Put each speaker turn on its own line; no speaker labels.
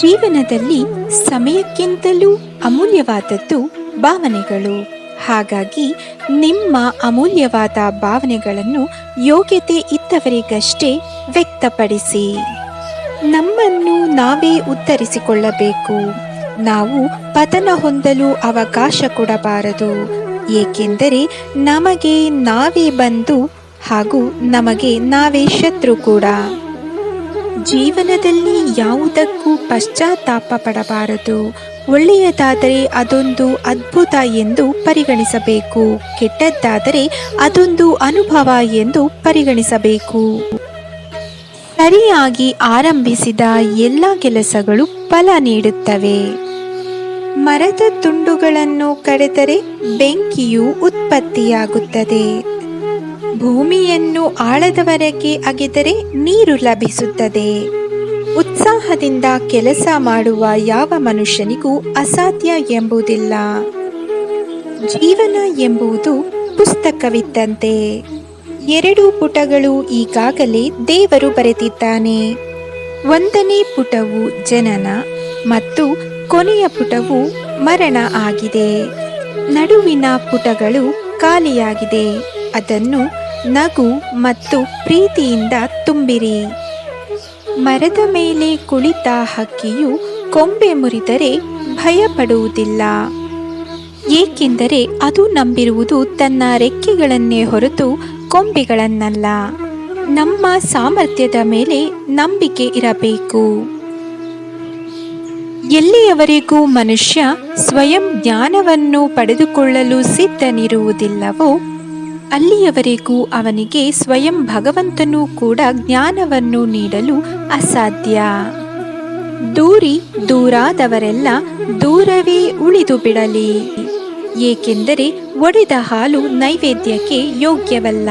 ಜೀವನದಲ್ಲಿ ಸಮಯಕ್ಕಿಂತಲೂ ಅಮೂಲ್ಯವಾದದ್ದು ಭಾವನೆಗಳು. ಹಾಗಾಗಿ ನಿಮ್ಮ ಅಮೂಲ್ಯವಾದ ಭಾವನೆಗಳನ್ನು ಯೋಗ್ಯತೆ ಇದ್ದವರಿಗಷ್ಟೇ ವ್ಯಕ್ತಪಡಿಸಿ. ನಮ್ಮನ್ನು ನಾವೇ ಉತ್ತರಿಸಿಕೊಳ್ಳಬೇಕು. ನಾವು ಪತನ ಹೊಂದಲು ಅವಕಾಶ ಕೊಡಬಾರದು. ಏಕೆಂದರೆ ನಮಗೆ ನಾವೇ ಬಂದು ಹಾಗೂ ನಮಗೆ ನಾವೇ ಶತ್ರು ಕೂಡ. ಜೀವನದಲ್ಲಿ ಯಾವುದಕ್ಕೂ ಪಶ್ಚಾತ್ತಾಪ ಪಡಬಾರದು. ಒಳ್ಳೆಯದಾದರೆ ಅದೊಂದು ಅದ್ಭುತ ಎಂದು ಪರಿಗಣಿಸಬೇಕು. ಕೆಟ್ಟದ್ದಾದರೆ ಅದೊಂದು ಅನುಭವ ಎಂದು ಪರಿಗಣಿಸಬೇಕು. ಸರಿಯಾಗಿ ಆರಂಭಿಸಿದ ಎಲ್ಲ ಕೆಲಸಗಳು ಫಲ ನೀಡುತ್ತವೆ. ಮರದ ತುಂಡುಗಳನ್ನು ಕಡೆದರೆ ಬೆಂಕಿಯು ಉತ್ಪತ್ತಿಯಾಗುತ್ತದೆ. ಭೂಮಿಯನ್ನು ಆಳದವರೆಗೆ ಅಗೆದರೆ ನೀರು ಲಭಿಸುತ್ತದೆ. ಉತ್ಸಾಹದಿಂದ ಕೆಲಸ ಮಾಡುವ ಯಾವ ಮನುಷ್ಯನಿಗೂ ಅಸಾಧ್ಯ ಎಂಬುದಿಲ್ಲ. ಜೀವನ ಎಂಬುದು ಪುಸ್ತಕವಿದ್ದಂತೆ. ಎರಡು ಪುಟಗಳು ಈಗಾಗಲೇ ದೇವರು ಬರೆದಿದ್ದಾನೆ. ಒಂದನೇ ಪುಟವು ಜನನ ಮತ್ತು ಕೊನೆಯ ಪುಟವು ಮರಣ ಆಗಿದೆ. ನಡುವಿನ ಪುಟಗಳು ಖಾಲಿಯಾಗಿದೆ. ಅದನ್ನು ನಗು ಮತ್ತು ಪ್ರೀತಿಯಿಂದ ತುಂಬಿರಿ. ಮರದ ಮೇಲೆ ಕುಳಿತ ಹಕ್ಕಿಯು ಕೊಂಬೆ ಮುರಿದರೆ ಭಯಪಡುವುದಿಲ್ಲ. ಏಕೆಂದರೆ ಅದು ನಂಬಿರುವುದು ತನ್ನ ರೆಕ್ಕೆಗಳನ್ನೇ ಹೊರತು ಕೊಂಬೆಗಳನ್ನಲ್ಲ. ನಮ್ಮ ಸಾಮರ್ಥ್ಯದ ಮೇಲೆ ನಂಬಿಕೆ ಇರಬೇಕು. ಎಲ್ಲಿಯವರೆಗೂ ಮನುಷ್ಯ ಸ್ವಯಂ ಜ್ಞಾನವನ್ನು ಪಡೆದುಕೊಳ್ಳಲು ಸಿದ್ಧನಿರುವುದಿಲ್ಲವೋ ಅಲ್ಲಿಯವರೆಗೂ ಅವನಿಗೆ ಸ್ವಯಂ ಭಗವಂತನು ಕೂಡ ಜ್ಞಾನವನ್ನು ನೀಡಲು ಅಸಾಧ್ಯ. ದೂರಿ ದೂರಾದವರೆಲ್ಲ ದೂರವೇ ಉಳಿದು ಬಿಡಲಿ. ಏಕೆಂದರೆ ಒಡೆದ ಹಾಲು ನೈವೇದ್ಯಕ್ಕೆ ಯೋಗ್ಯವಲ್ಲ.